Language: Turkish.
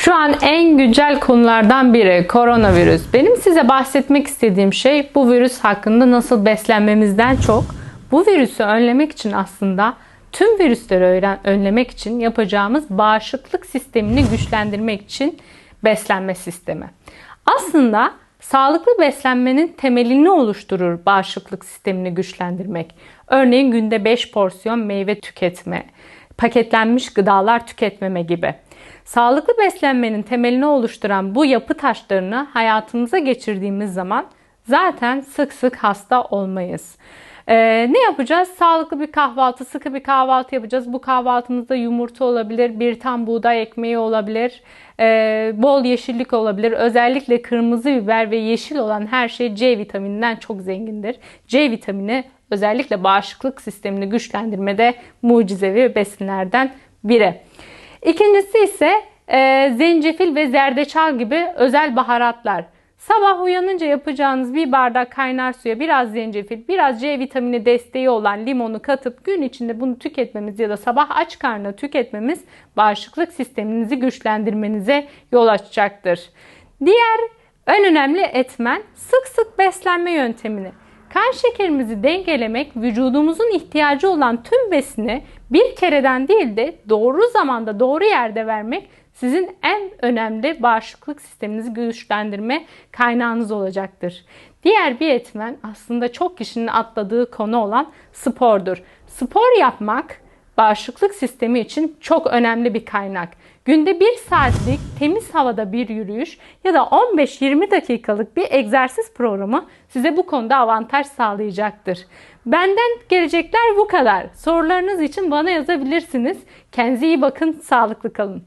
Şu an en güncel konulardan biri koronavirüs. Benim size bahsetmek istediğim şey bu virüs hakkında nasıl beslenmemizden çok bu virüsü önlemek için aslında tüm virüsleri öğren- önlemek için yapacağımız bağışıklık sistemini güçlendirmek için beslenme sistemi. Aslında sağlıklı beslenmenin temelini oluşturur bağışıklık sistemini güçlendirmek. Örneğin günde 5 porsiyon meyve tüketme, paketlenmiş gıdalar tüketmeme gibi. Sağlıklı beslenmenin temelini oluşturan bu yapı taşlarını hayatımıza geçirdiğimiz zaman zaten sık sık hasta olmayız. Ee, ne yapacağız? Sağlıklı bir kahvaltı, sıkı bir kahvaltı yapacağız. Bu kahvaltımızda yumurta olabilir, bir tam buğday ekmeği olabilir, ee, bol yeşillik olabilir. Özellikle kırmızı biber ve yeşil olan her şey C vitamininden çok zengindir. C vitamini özellikle bağışıklık sistemini güçlendirmede mucizevi besinlerden biri. İkincisi ise e, zencefil ve zerdeçal gibi özel baharatlar. Sabah uyanınca yapacağınız bir bardak kaynar suya biraz zencefil, biraz C vitamini desteği olan limonu katıp gün içinde bunu tüketmemiz ya da sabah aç karnına tüketmemiz bağışıklık sisteminizi güçlendirmenize yol açacaktır. Diğer en önemli etmen sık sık beslenme yöntemini. Kan şekerimizi dengelemek, vücudumuzun ihtiyacı olan tüm besini bir kereden değil de doğru zamanda doğru yerde vermek sizin en önemli bağışıklık sisteminizi güçlendirme kaynağınız olacaktır. Diğer bir etmen aslında çok kişinin atladığı konu olan spordur. Spor yapmak bağışıklık sistemi için çok önemli bir kaynak. Günde 1 saatlik temiz havada bir yürüyüş ya da 15-20 dakikalık bir egzersiz programı size bu konuda avantaj sağlayacaktır. Benden gelecekler bu kadar. Sorularınız için bana yazabilirsiniz. Kendinize iyi bakın, sağlıklı kalın.